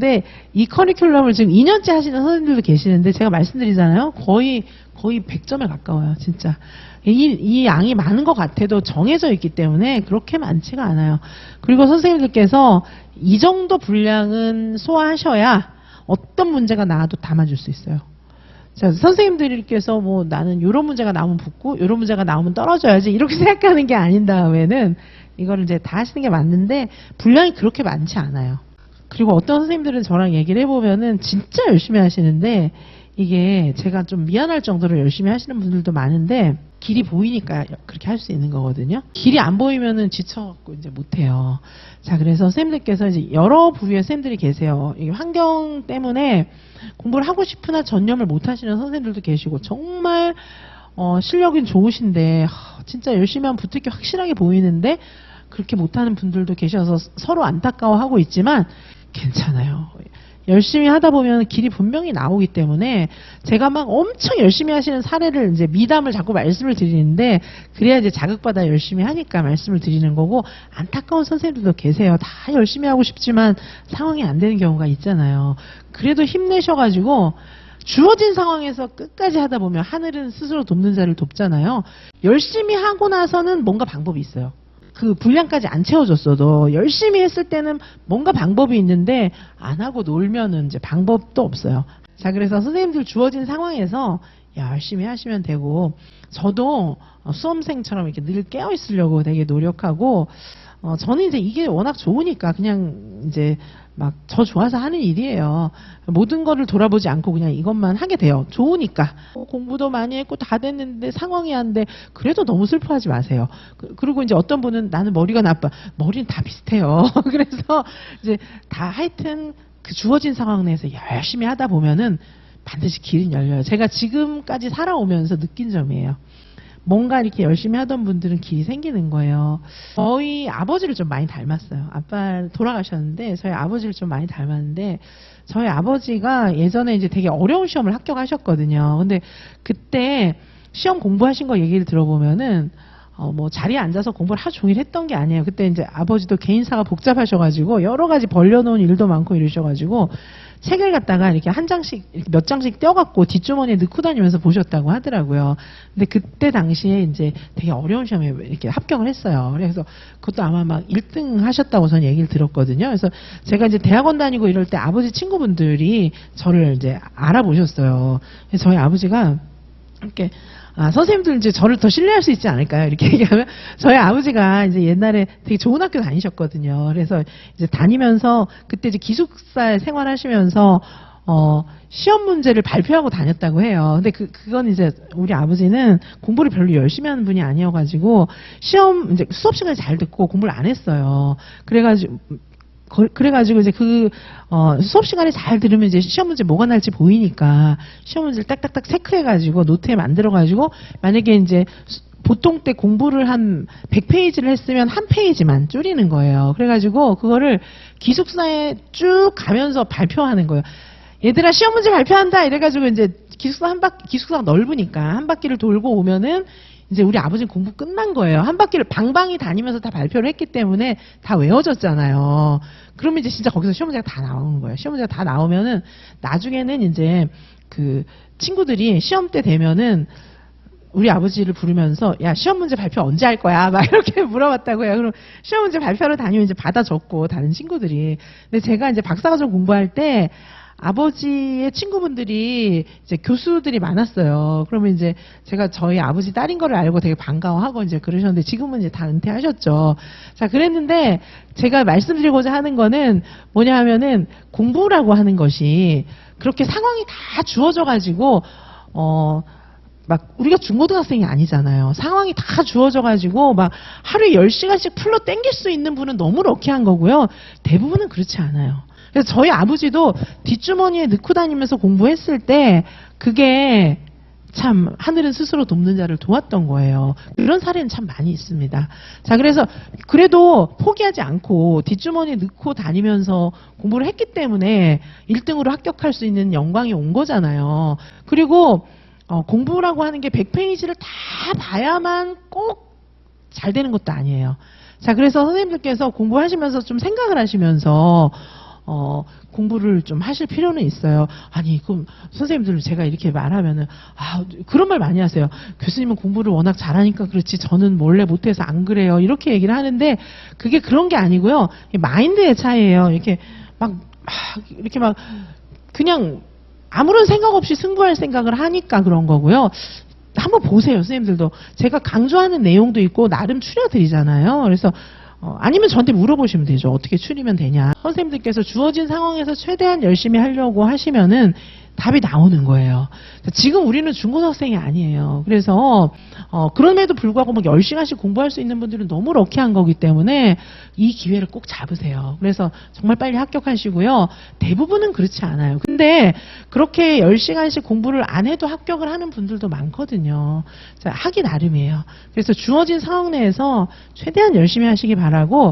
근데 이 커리큘럼을 지금 2년째 하시는 선생님들도 계시는데 제가 말씀드리잖아요. 거의 거의 100점에 가까워요, 진짜. 이, 이 양이 많은 것 같아도 정해져 있기 때문에 그렇게 많지가 않아요. 그리고 선생님들께서 이 정도 분량은 소화하셔야 어떤 문제가 나와도 담아줄 수 있어요. 자, 선생님들께서 뭐 나는 이런 문제가 나오면 붙고 이런 문제가 나오면 떨어져야지 이렇게 생각하는 게 아닌 다음에는 이거를 이제 다 하시는 게 맞는데 분량이 그렇게 많지 않아요. 그리고 어떤 선생님들은 저랑 얘기를 해보면은 진짜 열심히 하시는데 이게 제가 좀 미안할 정도로 열심히 하시는 분들도 많은데 길이 보이니까 그렇게 할 수 있는 거거든요. 길이 안 보이면은 지쳐갖고 이제 못해요. 자, 그래서 선생님들께서 이제 여러 부류의 선생님들이 계세요. 이 환경 때문에 공부를 하고 싶으나 전념을 못 하시는 선생님들도 계시고 정말 어, 실력은 좋으신데 하, 진짜 열심히 하면 게 확실하게 보이는데 그렇게 못하는 분들도 계셔서 서로 안타까워하고 있지만 괜찮아요. 열심히 하다 보면 길이 분명히 나오기 때문에 제가 막 엄청 열심히 하시는 사례를 이제 미담을 자꾸 말씀을 드리는데 그래야 이제 자극받아 열심히 하니까 말씀을 드리는 거고 안타까운 선생님들도 계세요. 다 열심히 하고 싶지만 상황이 안 되는 경우가 있잖아요. 그래도 힘내셔가지고 주어진 상황에서 끝까지 하다 보면 하늘은 스스로 돕는 자를 돕잖아요. 열심히 하고 나서는 뭔가 방법이 있어요. 그 분량까지 안 채워줬어도 열심히 했을 때는 뭔가 방법이 있는데 안 하고 놀면은 이제 방법도 없어요. 자, 그래서 선생님들 주어진 상황에서 열심히 하시면 되고 저도 어, 수험생처럼 이렇게 늘 깨어 있으려고 되게 노력하고 어, 저는 이제 이게 워낙 좋으니까 그냥 이제 막 저 좋아서 하는 일이에요. 모든 거를 돌아보지 않고 그냥 이것만 하게 돼요. 좋으니까. 어, 공부도 많이 했고 다 됐는데 상황이 안 돼. 그래도 너무 슬퍼하지 마세요. 그, 그리고 이제 어떤 분은 나는 머리가 나빠. 머리는 다 비슷해요. 그래서 이제 다 하여튼 그 주어진 상황 내에서 열심히 하다 보면은 반드시 길은 열려요. 제가 지금까지 살아오면서 느낀 점이에요. 뭔가 이렇게 열심히 하던 분들은 길이 생기는 거예요. 저희 아버지를 좀 많이 닮았어요. 아빠 돌아가셨는데 저희 아버지를 좀 많이 닮았는데 저희 아버지가 예전에 이제 되게 어려운 시험을 합격하셨거든요. 근데 그때 시험 공부하신 거 얘기를 들어보면은 어, 뭐 자리에 앉아서 공부를 하루 종일 했던 게 아니에요. 그때 이제 아버지도 개인사가 복잡하셔가지고 여러 가지 벌려놓은 일도 많고 이러셔가지고 책을 갖다가 이렇게 한 장씩 이렇게 몇 장씩 떼어갖고 뒷주머니에 넣고 다니면서 보셨다고 하더라고요. 근데 그때 당시에 이제 되게 어려운 시험에 이렇게 합격을 했어요. 그래서 그것도 아마 막 1등 하셨다고 저는 얘기를 들었거든요. 그래서 제가 이제 대학원 다니고 이럴 때 아버지 친구분들이 저를 이제 알아보셨어요. 저희 아버지가 이렇게 아, 선생님들 이제 저를 더 신뢰할 수 있지 않을까요? 이렇게 얘기하면 저희 아버지가 이제 옛날에 되게 좋은 학교 다니셨거든요. 그래서 이제 다니면서 그때 이제 기숙사 생활하시면서 어, 시험 문제를 발표하고 다녔다고 해요. 근데 그, 그건 이제 우리 아버지는 공부를 별로 열심히 하는 분이 아니어가지고 시험, 이제 수업 시간에 잘 듣고 공부를 안 했어요. 그래가지고, 거- 그래가지고 이제 그, 어, 수업 시간에 잘 들으면 이제 시험 문제 뭐가 날지 보이니까 시험 문제를 딱딱딱 체크해가지고 노트에 만들어가지고 만약에 이제 수- 보통 때 공부를 한 100페이지를 했으면 한 페이지만 줄이는 거예요. 그래가지고 그거를 기숙사에 쭉 가면서 발표하는 거예요. 얘들아 시험 문제 발표한다 이래가지고 이제 기숙사 한 바퀴 기숙사가 넓으니까 한 바퀴를 돌고 오면은 이제 우리 아버지는 공부 끝난 거예요. 한 바퀴를 방방이 다니면서 다 발표를 했기 때문에 다 외워졌잖아요. 그러면 이제 진짜 거기서 시험 문제가 다 나오는 거예요. 시험 문제가 다 나오면은 나중에는 이제 그 친구들이 시험 때 되면은 우리 아버지를 부르면서 야 시험 문제 발표 언제 할 거야 막 이렇게 물어봤다고 해요. 그럼 시험 문제 발표하러 다니면 이제 받아 적고 다른 친구들이. 근데 제가 이제 박사과정 공부할 때 아버지의 친구분들이 이제 교수들이 많았어요. 그러면 이제 제가 저희 아버지 딸인 거를 알고 되게 반가워하고 이제 그러셨는데 지금은 이제 다 은퇴하셨죠. 자, 그랬는데 제가 말씀드리고자 하는 거는 뭐냐 하면은 공부라고 하는 것이 그렇게 상황이 다 주어져 가지고 어 막 우리가 중고등학생이 아니잖아요. 상황이 다 주어져 가지고 막 하루에 10시간씩 풀로 땡길 수 있는 분은 너무 럭키한 거고요. 대부분은 그렇지 않아요. 그래서 저희 아버지도 뒷주머니에 넣고 다니면서 공부했을 때 그게 참 하늘은 스스로 돕는 자를 도왔던 거예요. 이런 사례는 참 많이 있습니다. 자, 그래서 그래도 포기하지 않고 뒷주머니에 넣고 다니면서 공부를 했기 때문에 1등으로 합격할 수 있는 영광이 온 거잖아요. 그리고 어, 공부라고 하는 게 100페이지를 다 봐야만 꼭 잘 되는 것도 아니에요. 자, 그래서 선생님들께서 공부하시면서 좀 생각을 하시면서 어, 공부를 좀 하실 필요는 있어요. 아니, 그럼 선생님들 제가 이렇게 말하면은, 아, 그런 말 많이 하세요. 교수님은 공부를 워낙 잘하니까 그렇지, 저는 몰래 못해서 안 그래요. 이렇게 얘기를 하는데, 그게 그런 게 아니고요. 이 마인드의 차이예요. 이렇게 막, 막 이렇게 막, 그냥 아무런 생각 없이 승부할 생각을 하니까 그런 거고요. 한번 보세요, 선생님들도. 제가 강조하는 내용도 있고, 나름 추려드리잖아요. 그래서, 어, 아니면 저한테 물어보시면 되죠. 어떻게 추리면 되냐. 선생님들께서 주어진 상황에서 최대한 열심히 하려고 하시면은 답이 나오는 거예요. 지금 우리는 중고등학생이 아니에요. 그래서 어, 그럼에도 불구하고 막 10시간씩 공부할 수 있는 분들은 너무 럭키한 거기 때문에 이 기회를 꼭 잡으세요. 그래서 정말 빨리 합격하시고요. 대부분은 그렇지 않아요. 근데 그렇게 10시간씩 공부를 안 해도 합격을 하는 분들도 많거든요. 자, 하기 나름이에요. 그래서 주어진 상황 내에서 최대한 열심히 하시기 바라고